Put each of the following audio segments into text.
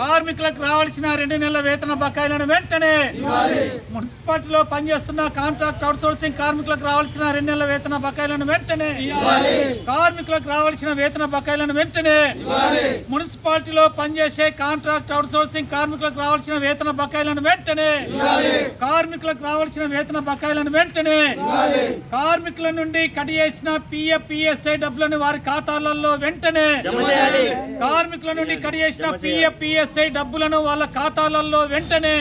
కార్మికులకు రావాల్సిన రెండు నెలల వేతన బకాయిలను వెంటనే మున్సిపాలిటీలో పనిచేస్తున్న కాంట్రాక్ట్ అవుట్సోర్సింగ్ కార్మికులకు రావాల్సిన రెండు నెలల వేతన బకాయిలను వెంటనే కార్మికులకు రావాల్సిన వేతన బకాయిలను వెంటనే మున్సిపాలిటీలో పనిచేసే కాంట్రాక్ట్ అవుట్సోర్సింగ్ కార్మికులకు రావాల్సిన వేతన బకాయిలను వెంటనే కార్మికులకు రావాల్సిన వేతన బకాయిలను వెంటనే కార్మికుల నుండి కడి చేసిన పిఎఫ్ పిఎస్ఐ డబ్బులను వారి ఖాతాలలో వెంటనే కార్మికుల నుండి కడి చేసిన పిఎఫ్ పిఎస్ఐ డబ్బులను వాళ్ళ ఖాతాలలో వెంటనే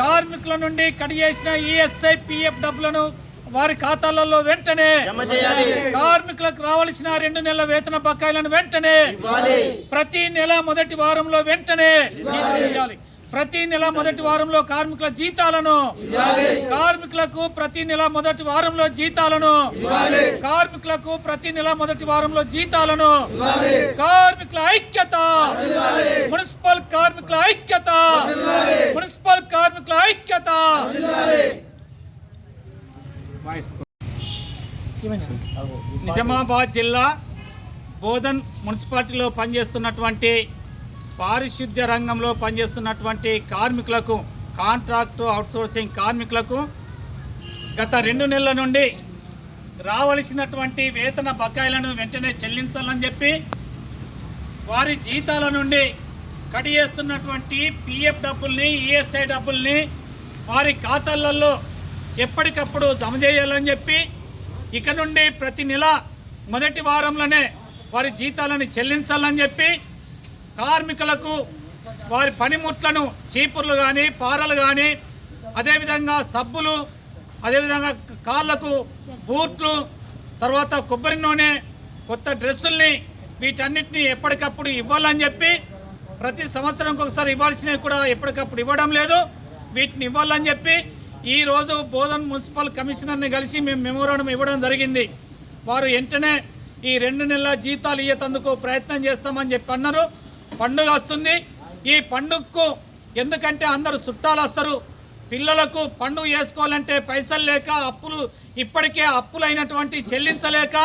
కార్మికుల నుండి కడి చేసిన ఈఎస్ఐ పిఎఫ్ డబ్బులను వారి ఖాతాలలో వెంటనే కార్మికులకు రావాల్సిన రెండు నెలల వేతన బకాయిలను వెంటనే ప్రతి నెల మొదటి వారంలో వెంటనే ఇవ్వాలి. ప్రతి నెల మొదటి వారంలో కార్మికుల జీతాలను కార్మికులకు ప్రతి నెల మొదటి వారంలో జీతాలను కార్మికులకు ప్రతి నెల మొదటి వారంలో జీతాలను కార్మికుల ఐక్యత. మున్సిపల్ కార్మికుల ఐక్యత. మున్సిపల్ కార్మికుల ఐక్యత. నిజామాబాద్ జిల్లా బోధన్ మున్సిపాలిటీలో పనిచేస్తున్నటువంటి పారిశుద్ధ్య రంగంలో పనిచేస్తున్నటువంటి కార్మికులకు కాంట్రాక్టు అవుట్సోర్సింగ్ కార్మికులకు గత రెండు నెలల నుండి రావలసినటువంటి వేతన బకాయిలను వెంటనే చెల్లించాలని చెప్పి వారి జీతాల నుండి కడియేస్తున్నటువంటి పిఎఫ్ డబ్బుల్ని ఈఎస్ఐ డబ్బుల్ని వారి ఖాతాలలో ఎప్పటికప్పుడు జమ చేయాలని చెప్పి ఇక నుండి ప్రతి నెల మొదటి వారంలోనే వారి జీతాలను చెల్లించాలని చెప్పి కార్మికులకు వారి పనిముట్లను చీపుర్లు కానీ పారలు కానీ అదేవిధంగా సబ్బులు అదేవిధంగా కాళ్ళకు బూట్లు తర్వాత కొబ్బరి నూనె కొత్త డ్రెస్సుల్ని వీటన్నిటిని ఎప్పటికప్పుడు ఇవ్వాలని చెప్పి ప్రతి సంవత్సరంకి ఒకసారి ఇవ్వాల్సినవి కూడా ఎప్పటికప్పుడు ఇవ్వడం లేదు. వీటిని ఇవ్వాలని చెప్పి ఈరోజు బోధన్ మున్సిపల్ కమిషనర్ని కలిసి మేము మెమోరాండం ఇవ్వడం జరిగింది. వారు వెంటనే ఈ రెండు నెలల జీతాలు ఇయ్యేందుకు ప్రయత్నం చేస్తామని చెప్పి అన్నారు. పండుగ వస్తుంది. ఈ పండుగకు ఎందుకంటే అందరూ చుట్టాలు వస్తారు. పిల్లలకు పండుగ చేసుకోవాలంటే పైసలు లేక అప్పులు ఇప్పటికే అప్పులైనటువంటి చెల్లించలేక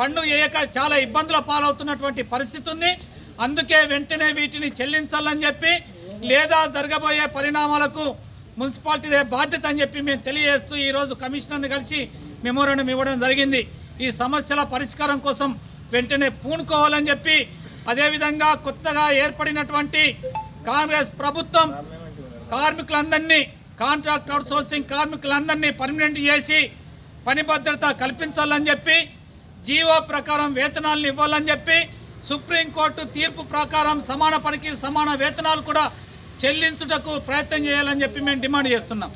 పండుగ చేయక చాలా ఇబ్బందుల పాలవుతున్నటువంటి పరిస్థితి ఉంది. అందుకే వెంటనే వీటిని చెల్లించాలని చెప్పి లేదా జరగబోయే పరిణామాలకు మున్సిపాలిటీదే బాధ్యత అని చెప్పి మేము తెలియజేస్తూ ఈరోజు కమిషనర్ని కలిసి మెమోరాండం ఇవ్వడం జరిగింది. ఈ సమస్యల పరిష్కారం కోసం వెంటనే పూనుకోవాలని చెప్పి అదేవిధంగా కొత్తగా ఏర్పడినటువంటి కాంగ్రెస్ ప్రభుత్వం కార్మికులందరినీ కాంట్రాక్ట్ అవుట్సోర్సింగ్ కార్మికులందరినీ పర్మనెంట్ చేసి పని భద్రత కల్పించాలని చెప్పి జీవో ప్రకారం వేతనాలను ఇవ్వాలని చెప్పి సుప్రీంకోర్టు తీర్పు ప్రకారం సమాన పనికి సమాన వేతనాలు కూడా చెల్లించుటకు ప్రయత్నం చేయాలని చెప్పి మేము డిమాండ్ చేస్తున్నాం.